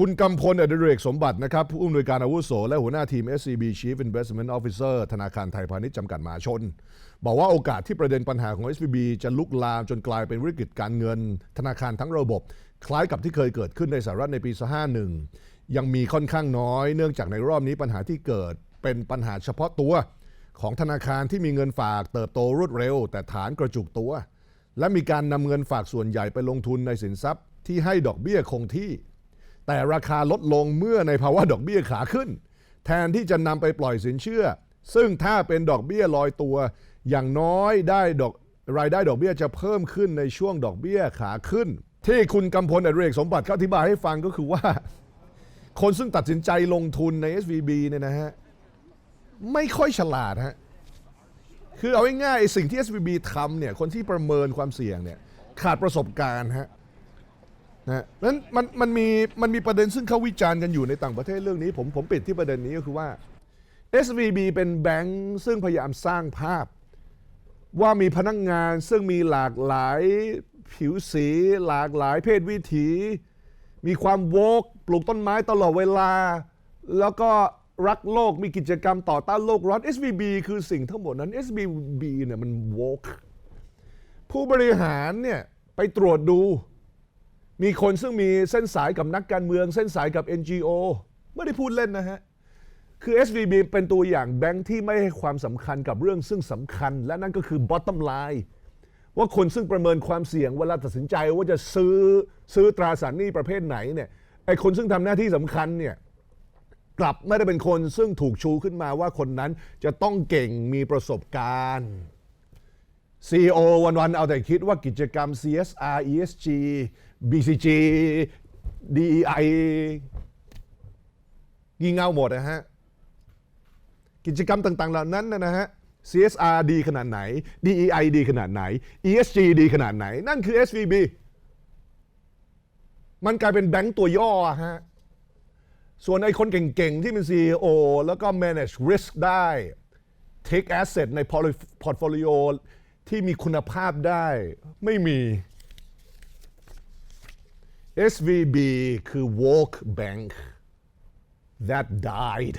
คุณกำพลอดิเรกสมบัตินะครับ ผู้อำนวยการอาวุโส และหัวหน้าทีม SCB Chief Investment Officer ธนาคารไทยพาณิชย์จำกัดมหาชน บอกว่าโอกาสที่ประเด็นปัญหาของ SVB จะลุกลามจนกลายเป็นวิกฤตการเงิน ธนาคารทั้งระบบ คล้ายกับที่เคยเกิดขึ้นในสหรัฐในปี 51 ยังมีค่อนข้างน้อย เนื่องจากในรอบนี้ปัญหาที่เกิดเป็นปัญหาเฉพาะตัว ของธนาคารที่มีเงินฝากเติบโตรวดเร็ว แต่ฐานกระจุกตัว และมีการนำเงินฝากส่วนใหญ่ไปลงทุนในสินทรัพย์ ที่ให้ดอกเบี้ยคงที่ แต่ราคาลดลงเมื่อในภาวะดอกเบี้ยขาขึ้น แทนที่จะนำไปปล่อยสินเชื่อ ซึ่งถ้าเป็นดอกเบี้ยลอยตัว อย่างน้อยได้ดอกรายได้ดอกเบี้ยจะเพิ่มขึ้นในช่วงดอกเบี้ยขาขึ้น ที่คุณกำพลอดิเรกสมบัติเขาอธิบายให้ฟังก็คือว่า คนซึ่งตัดสินใจลงทุนใน SVB เนี่ยนะฮะไม่ค่อยฉลาดฮะคือเอาง่ายๆไอ้สิ่งที่ SVB ทำเนี่ยคนที่ประเมินความเสี่ยงเนี่ยขาดประสบการณ์ฮะ นะนั้นมันมันมีมันมีประเด็นซึ่งเขาวิจารณ์กันอยู่ในต่างประเทศเรื่องนี้ ผมผมปิดที่ประเด็นนี้ก็คือว่า SVB เป็นแบงก์ซึ่งพยายามสร้างภาพ ว่ามีพนักงงานซึ่งมีหลากหลายผิวสี หลากหลายเพศวิถี มีความโวกปลูกต้นไม้ตลอดเวลา แล้วก็รักโลกมีกิจกรรมต่อต้านโลกร้อน SVB คือสิ่งทั้งหมดนั้น SVB เนี่ยมันโวกผู้บริหารเนี่ยไปตรวจดู มีคนซึ่งมีเส้นสายกับนักการเมือง เส้นสายกับ NGO ไม่ได้พูดเล่นนะฮะ คือ SVB เป็นตัวอย่างแบงค์ที่ไม่ให้ความสำคัญกับเรื่องซึ่งสำคัญ และนั่นก็คือ bottom line ว่าคนซึ่งประเมินความเสี่ยงเวลาตัดสินใจว่าจะซื้อซื้อตราสารหนี้ประเภทไหนเนี่ยไอคนซึ่งทำหน้าที่สำคัญเนี่ยกลับไม่ได้เป็นคนซึ่งถูกชูขึ้นมาว่าคนนั้นจะต้องเก่งมีประสบการณ์ CEO วันๆเอาแต่คิดว่ากิจกรรม CSR ESG BCG DEI งี่เง่าหมดนะฮะ กิจกรรมต่างๆ เหล่านั้นนะนะฮะ CSR ดีขนาดไหน DEI ดีขนาดไหน ESG ดีขนาดไหน นั่นคือ SVB มันกลายเป็นแบงก์ตัวย่อฮะ ส่วนไอ้คนเก่งๆ ที่เป็น CEO แล้วก็ manage risk ได้ take asset ใน portfolio ที่มีคุณภาพได้ไม่มี SVB คือ woke bank that died